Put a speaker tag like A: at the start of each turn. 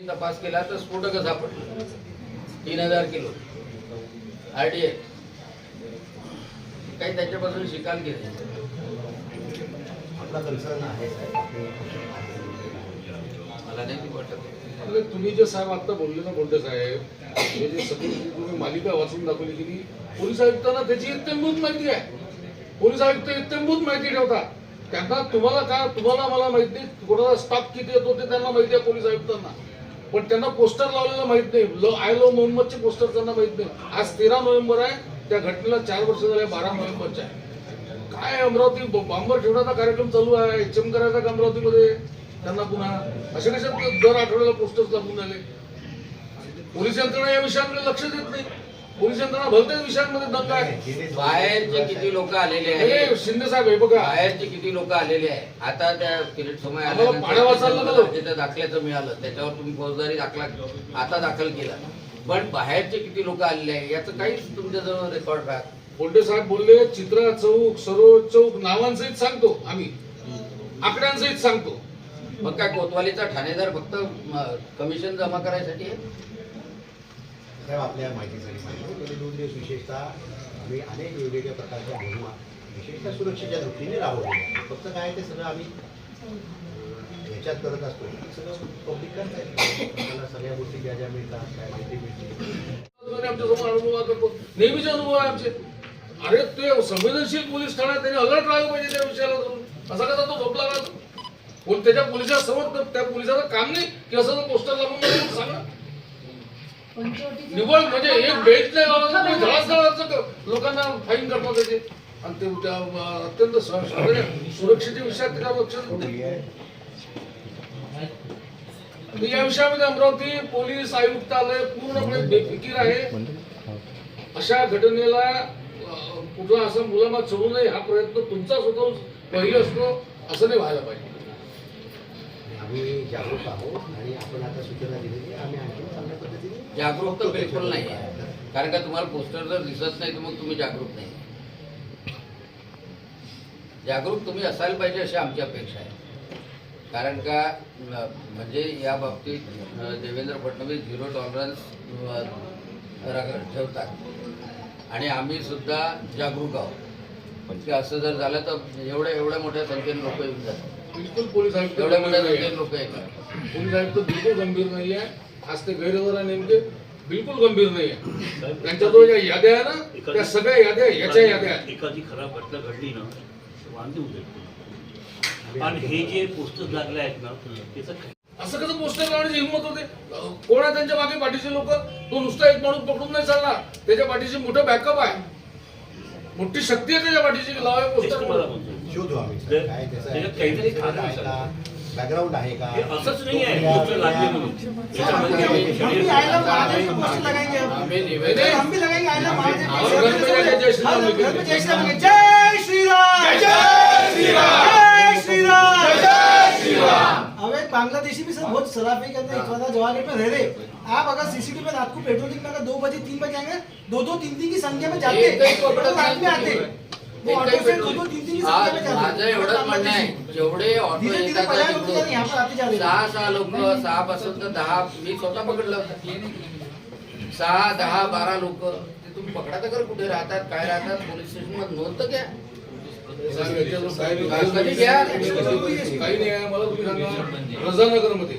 A: तपास केला तर स्फोटक सापडलं तीन हजार किलो. आरडीए काही त्याच्यापासून शिकाल केली
B: आपला कन्सर्न आहे
A: मला नाही ती वाटत.
C: तुम्ही जे साहेब आता बोलले ना बोलते साहेब हे जे सगळी जी तुम्ही मालिका वाचून दाखवली की पोलीस आयुक्तांना त्याची इत्यंभूत माहिती आहे. पोलीस आयुक्त इत्यंभूत माहिती ठेवतात. त्यांना तुम्हाला काय तुम्हाला मला माहीत नाही कोणाला स्टाफ किती येतो ते त्यांना माहिती आहे पोलीस आयुक्तांना. पण त्यांना पोस्टर लावलेलं माहीत नाही. लो आय लो मोहम्मदचे पोस्टर त्यांना माहीत नाही. आज तेरा नोव्हेंबर आहे. त्या घटनेला चार वर्ष झाले बारा नोव्हेंबरच्या आहे. काय अमरावती बांबर ठेवण्याचा कार्यक्रम चालू आहे. एचएम करायचा का अमरावतीमध्ये? त्यांना पुन्हा. असे कशा दर आठवड्याला पोस्टर्स लागून झाले पोलीस यंत्रणा या विषयाकडे लक्ष देत नाही. पोलीस यंत्रणा भलत्याच विषयांमध्ये दंग आहे.
A: बाहेरचे किती लोक आलेले
C: हे
A: आहेत?
C: शिंदे साहेब हे बघा.
A: बाहेरचे किती लोक आलेले आहे आता त्या किरीट समय
C: आम्हाला वाचायला.
A: तिथं दाखल्याचं मिळालं त्याच्यावर तुम्ही फौजदारी दाखला आता दाखल केला. पण बाहेरचे किती लोक आलेले आहे याचं काहीच तुमच्याजवळ रेकॉर्ड राहत
C: बोलटे साहेब बोलले चित्रा चौक सरोज चौक नावांसहित सांगतो आम्ही. आकड्यांसहित सांगतो.
A: मग काय कोतवालीचा ठाणेदार फक्त कमिशन जमा करायसाठी आहे?
B: साहेब आपल्या माहितीसाठी सांगतो गेले म्हणजे दोन दिवस विशेषतः आम्ही अनेक वेगवेगळ्या प्रकारच्या मोहिमा विशेषतः सुरक्षेच्या दृष्टीने राबवलेल्या आहेत. फक्त काय ते सगळं आम्ही ह्याच्यात करत असतो. सगळं पब्लिक करताय आपल्याला सगळ्या गोष्टी ज्या ज्या मिळतात काय माहिती मिळते.
C: आमच्या अनुभव करतो नेहमीचे अनुभव आहे आमचे. अरे ते संवेदनशील पोलीस ठाण्यात त्यांनी अलर्ट राहिलं पाहिजे त्या विषयाला धरून असा कसा तो झोपला राहतो कोण त्याच्या पोलिसासमोर त्या पोलिसाचं काम नाही की असं पोस्टर लावून सांगा. निवड म्हणजे एक बेल्ट नाही लोकांना फाईन करता त्याचे. आणि ते त्या अत्यंत सुरक्षेच्या विषयात त्याच्यावर लक्ष या विषयामध्ये अमरावती पोलीस आयुक्तालय पूर्णपणे बेफिकीर आहे. अशा घटनेला कुठला असा मुलामा चढू नये हा प्रयत्न तुमचा स्वतः पहिले असतो असं नाही व्हायला पाहिजे.
B: आम्ही जागरूक आहोत आणि आपण आता सूचना दिलेली आहे. आम्ही आणखी
A: जागरूक तर बिलकुल नाही आहे कारण का तुम्हाला पोस्टर जर दिसत नाही तर मग तुम्ही जागरूक नाही. जागरूक तुम्ही असायला पाहिजे अशी आमची अपेक्षा आहे. कारण का म्हणजे या बाबतीत देवेंद्र फडणवीस झिरो टॉलरन्स ठेवतात. आणि आम्ही सुद्धा जागरूक आहोत. पण ते असं जर झालं तर एवढ्या एवढ्या मोठ्या संख्येने लोक येऊन जातात.
C: बिलकुल पोलीस आयुक्त
A: एवढ्या मोठ्या संख्येने. लोक येतात.
C: पोलीस आयुक्त बिलकुल गंभीर नाही आहे. आज ते गैरहजर आहे नेमके बिलकुल गंभीर नाही आहे त्यांच्याजवळ ज्या याद्या आहे ना त्या सगळ्या याद्या याच्या याद्या आहेत.
D: एखादी खराब घटना घडली ना तर वांदे होते आणि हे जे पोस्टर लागले आहेत ना त्याचं
C: असं कसं पोस्टर लावण्याची हिंमत होते? कोण आहे त्यांच्या मागे पाठीचे लोक? तो नुसता एक माणूस पकडून नाही चालणार त्याच्या पाठीशी मोठं बॅकअप आहे. मोठी शक्ती आहे त्याच्या पाठीशी लावाय
D: तुम्हाला
C: पोस्टर
B: शोधू आम्ही.
D: काहीतरी बैकग्राउंड
B: आहे का
D: असंच नाही आहे
C: जय
E: श्रीराम अब एक बांग्लादेशी भी सर बहुत सराफी करते हैं इतवादा जवाहर में रह रहे आप अगर सीसीटी में रात को पेट्रोलिंग में अगर दो बजे तीन बजे आएँगे दो दो तीन तीन की संख्या में जाते हैं आते हैं
A: माझं एवढंच म्हणणं आहे जेवढे ऑटो येतात
E: हैं।
A: सहा सहा लोक सहा पासून तर दहा मी स्वतः पकडलं होतं सहा दहा बारा लोक ते तुम्ही पकडा तर कुठे राहतात काय राहतात पोलीस स्टेशनमध्ये नोंद तर घ्या. कधी घ्या.
C: काही नाही मला तुम्ही सांगा रजानगरमध्ये